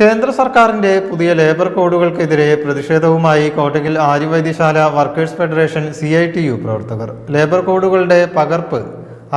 കേന്ദ്ര സർക്കാരിന്റെ പുതിയ ലേബർ കോഡുകൾക്കെതിരെ പ്രതിഷേധവുമായി Kottakkal Aryavaidyasala workers federation C I T U പ്രവർത്തകർ. ലേബർ കോഡുകളുടെ പകർപ്പ്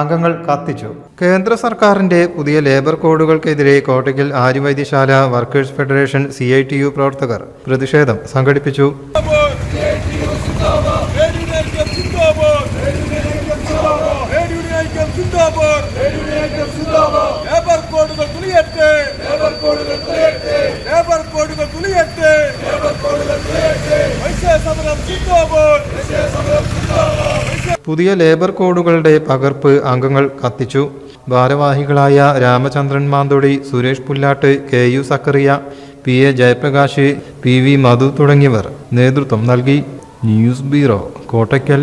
അംഗങ്ങൾ കത്തിച്ചു. കേന്ദ്ര സർക്കാരിന്റെ പുതിയ labour കോഡുകൾക്കെതിരെ Kottakkal Aryavaidyasala workers federation C I T U പ്രവർത്തകർ പ്രതിഷേധം സംഘടിപ്പിച്ചു. ലേബർ കോഡുകൾ കോഡുകൾ ലേബർ കോഡുകൾ സമരം പുതിയ ലേബർ കോഡുകളുടെ പകർപ്പ് അംഗങ്ങൾ കത്തിച്ചു. ഭാരവാഹികളായ Ramachandran Manthodi Suresh Pullat K U Zakariya P A Jayaprakash P V Madhu തുടങ്ങിയവർ നേതൃത്വം നൽകി. News bureau Kottakkal.